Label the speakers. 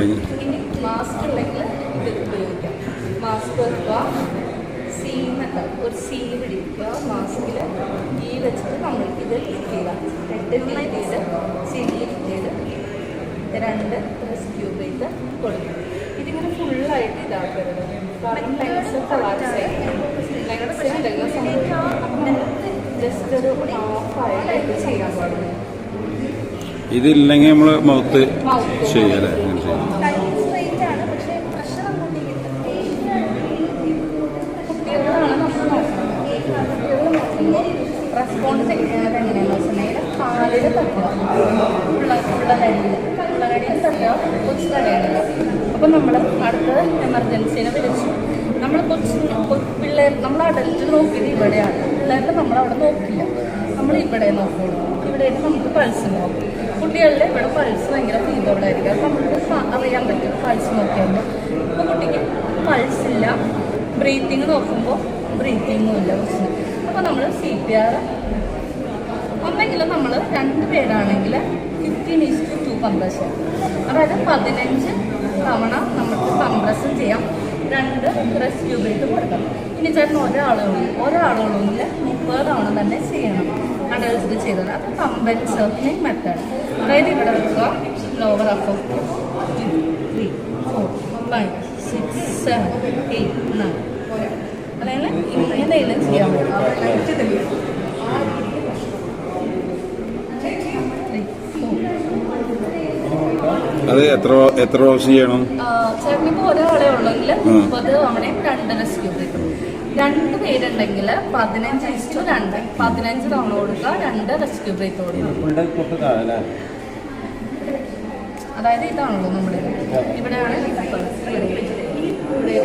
Speaker 1: ഇതിന് മാസ്ക് ഉണ്ടെങ്കിൽ ഇത് ഉപയോഗിക്കാം. മാസ്ക് വെക്കുക സീനൊക്കെ ഒരു സീവ് ഇടിക്കുക മാസ്കിൽ ഈ വെച്ചിട്ട് നമ്മൾ ഇത് ക്ലിക്ക് ചെയ്യുക. രണ്ടിൽ ചെയ്ത് സീലിൽ ചെയ്ത് രണ്ട് പ്രസ് ക്യൂബ് ചെയ്ത് കൊടുക്കും ഇതിങ്ങനെ ഫുള്ളായിട്ട് ഇതാക്കരുത്. കാരണം ലെൻസ് കൊളാപ്സ് ലെൻസ് ജസ്റ്റ് ഒരു ഹാഫ് ആയിട്ട് ചെയ്യാൻ പാടില്ല.
Speaker 2: ഇതില്ലെങ്കിൽ നമ്മൾ മൗത്ത്. ചെയ്യല്ലേ അങ്ങനെ ചെയ്യും.
Speaker 1: ചെയ്യുന്നത് എങ്ങനെയാണെന്ന് നമ്മൾ അടുത്തത് എമർജൻസിനെ വിളിച്ചു. നമ്മൾ കൊച്ചു പിള്ളേർ നമ്മൾ അഡൽറ്റ് നോക്കിയത് ഇവിടെയാണ്. പിള്ളേരുടെ നമ്മൾ അവിടെ നോക്കില്ല. നമ്മൾ ഇവിടെ നോക്കുള്ളൂ. ഇവിടെ നമുക്ക് പൾസ് നോക്കും. കുട്ടികളുടെ ഇവിടെ പൾസ് ഭയങ്കര ഫീവറിലായിരിക്കും അപ്പം നമുക്ക് സ- അറിയാൻ പറ്റും. പൾസ് നോക്കിയാൽ ഇപ്പോൾ കുട്ടിക്ക് പൾസ് ഇല്ല. ബ്രീത്തിങ് നോക്കുമ്പോൾ ബ്രീത്തിങ്ങും ഇല്ല പ്രശ്നം അപ്പോൾ നമ്മൾ സി പി ആർ ഒന്നെങ്കിലും നമ്മൾ രണ്ട് പേരാണെങ്കിൽ fifteen is to two compression അതായത് പതിനഞ്ച് തവണ നമുക്ക് കംപ്രഷൻ ചെയ്യാം. രണ്ട് റെസ്ക്യൂ ബ്രീത്ത് കൊടുക്കണം. ഇനി ചേട്ടൻ ഒരാളേ ഉള്ളൂ ഒരാളേ ഉള്ളൂ എങ്കിൽ മുപ്പത് തവണ തന്നെ ചെയ്യണം. അഡൽസിൽ ചെയ്തത് അത് കമ്പൻസേർട്ടിംഗ് മെത്തേഡ് അതായത് ഇവിടെ വെക്കുക lower up three four five six seven eight nine അതായത് ഇങ്ങനെയെല്ലാം ചെയ്യാൻ പറ്റും ത്രീ ഫോർ
Speaker 2: അത് എത്ര എത്ര പ്രാവശ്യം ചെയ്യണം?
Speaker 1: ചേട്ടനിപ്പോൾ ഒരാളെ ഉള്ളെങ്കിൽ. മുപ്പത് തവണയും രണ്ട് റെസ്ക്യൂ രണ്ട് പേരുണ്ടെങ്കിൽ പതിനഞ്ച് ഇഷ്ടു രണ്ട്. പതിനഞ്ച് തവണ കൊടുക്കുക രണ്ട് റെസ്ക്യൂ ബ്രേക്ക് കൊടുക്കുക അതായത് ഇതാണല്ലോ നമ്മുടെ ഇവിടെയാണ് ഇവിടെ ഇവിടെ